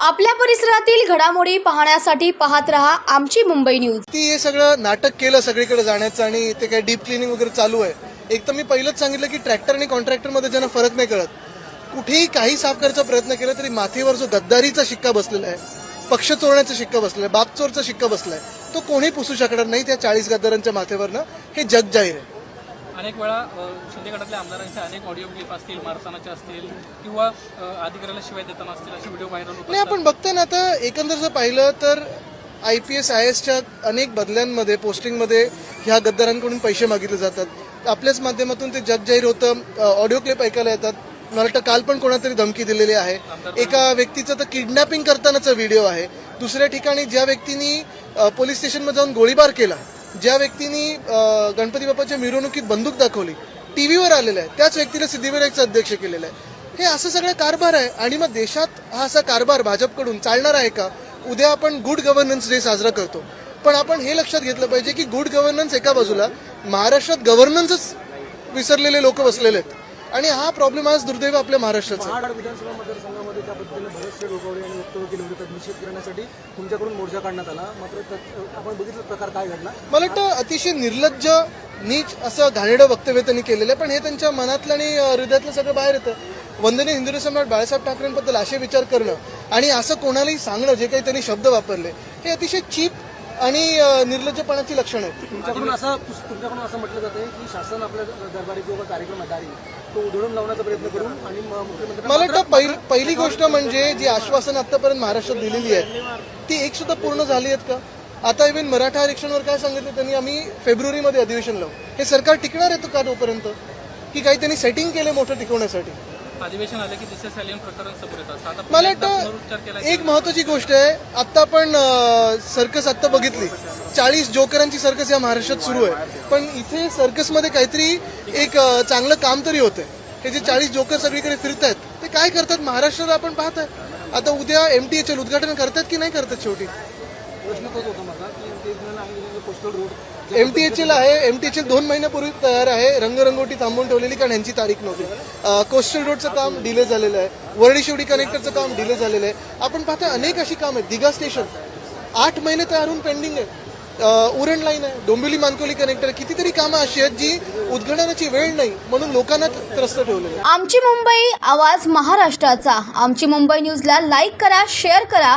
आपल्या परिसरातील घडामोडी पाहण्यासाठी पाहत रहा आमची मुंबई न्यूज. ती हे सगळं नाटक केलं सगळीकडे जाण्याचं आणि ते काय डीप क्लिनिंग वगैरे चालू आहे. एक तर मी पहिलंच सांगितलं की ट्रॅक्टर आणि कॉन्ट्रॅक्टरमध्ये ज्यांना फरक नाही कळत कुठेही काही साफ करायचा प्रयत्न केला तरी माथेवर जो गद्दारीचा शिक्का बसलेला आहे पक्ष चोरण्याचा शिक्का बसलेला आहे बापचोरचा शिक्का बसलाय तो कोणी पुसू शकणार नाही त्या चाळीस गद्दारांच्या माथेवरनं हे जग जाहीर आहे. अनेक वेळा शिंदे गटातल्या आमदारांचे अनेक ऑडिओ क्लिप असतील मारतानाचे असतील किंवा अधिकाऱ्याला शिवाय देताना असतील असे व्हिडिओ व्हायरल होत नाही आपण बघतोय ना आता एकंदर जर पाहिलं तर आय पी एस आय एसच्या अनेक बदल्यांमध्ये पोस्टिंगमध्ये ह्या गद्दारांकडून पैसे मागितले जातात. आपल्याच माध्यमातून ते जग जाहीर होतं ऑडिओ क्लिप ऐकायला येतात. मला वाटतं काल पण कोणातरी धमकी दिलेली आहे. एका व्यक्तीचं तर किडनॅपिंग करतानाचा व्हिडिओ आहे. दुसऱ्या ठिकाणी ज्या व्यक्तीनी पोलीस स्टेशनमध्ये जाऊन गोळीबार केला ज्या व्यक्तीनी गणपती बाप्पाच्या मिरवणुकीत बंदूक दाखवली टी व्हीवर आलेलं आहे. त्याच व्यक्तीला सिद्धिविनायकचा अध्यक्ष केलेलं आहे. हे असं सगळं कारभार आहे आणि मग देशात हा असा कारभार भाजपकडून चालणार आहे का? उद्या आपण गुड गव्हर्नन्स डे साजरा करतो. पण आपण हे लक्षात घेतलं पाहिजे की गुड गव्हर्नन्स एका बाजूला महाराष्ट्रात गव्हर्नन्सच विसरलेले लोक बसलेले आहेत. आणि हा प्रॉब्लेम आज दुर्दैव आपल्या महाराष्ट्राचा. महाड विधानसभा मतदारसंघामध्ये पद्धतीने बरेचसे रोगवडे आणि वक्तव्य केले होते त्यात निषेध करण्यासाठी तुमच्याकडून मोर्चा काढण्यात आला. मात्र त्यात आपण बघितलं प्रकार काय घडला. मला वाटतं अतिशय निर्लज्ज नीच असं घाणेरडं वक्तव्य त्यांनी केलेलं आहे पण हे त्यांच्या मनातलं आणि अं, हृदयातलं सगळं बाहेर येतं. वंदनीय हिंदू सम्राट बाळासाहेब ठाकरेंबद्दल असे विचार करणं आणि असं कोणालाही सांगणं जे काही त्यांनी शब्द वापरले हे अतिशय चीप आणि निर्लज्जपणाची लक्षणं आहेत. तुमच्याकडून असं तुमच्याकडून असं म्हटलं जातं की शासन आपल्या दरबारी जो कार्यक्रम आहे तो उधळून लावण्याचा प्रयत्न करून आणि मुख्यमंत्री मला वाटतं पहिल- पहिली गोष्ट म्हणजे जी आश्वासन आतापर्यंत महाराष्ट्रात दिलेली आहे ती एक सुद्धा पूर्ण झाली आहेत का? आता इव्हन मराठा आरक्षणावर काय सांगितलं त्यांनी आम्ही फेब्रुवारीमध्ये अधिवेशन लावू. हे सरकार टिकणार आहे का तोपर्यंत? की काही त्यांनी सेटिंग केले मोठं टिकवण्यासाठी? अधिवेशन आले की दिसे सॅलियन प्रकरण समोर येतात. आता मला वाटतं एक महत्वाची गोष्ट आहे. आत्ता आपण सर्कस आत्ता बघितली. चाळीस जोकरांची सर्कस या महाराष्ट्रात सुरू आहे. पण इथे सर्कसमध्ये काहीतरी एक चांगलं काम तरी होतंय. हे जे चाळीस जोकर सगळीकडे फिरत आहेत ते काय करतात? महाराष्ट्रात आपण पाहत आहे आता उद्या एम टी एच उद्घाटन करतात की नाही करतात शेवटी? प्रश्न तोच होता माझा की ते आणि coastal road M T H L आहे एम टी एच एल दोन महिन्यापूर्वी तयार आहे रंगरंगोटी थांबवून ठेवलेली कारण यांची तारीख नव्हती. कोस्टल रोडचं काम डिले झालेलं आहे वरळी शिवडी कनेक्टरचं काम डिले झालेलं आहे. आपण पाहतोय अनेक अशी काम आहेत. दिघा स्टेशन आठ महिने तयार होऊन पेंडिंग आहे. उरण लाईन आहे डोंबिवली मानकोली कनेक्टर. कितीतरी कामं अशी आहेत जी उद्घाटनाची वेळ नाही म्हणून लोकांना त्रस्त ठेवलेलं आहे. आमची मुंबई आवाज महाराष्ट्राचा. आमची मुंबई न्यूजला लाईक करा शेअर करा.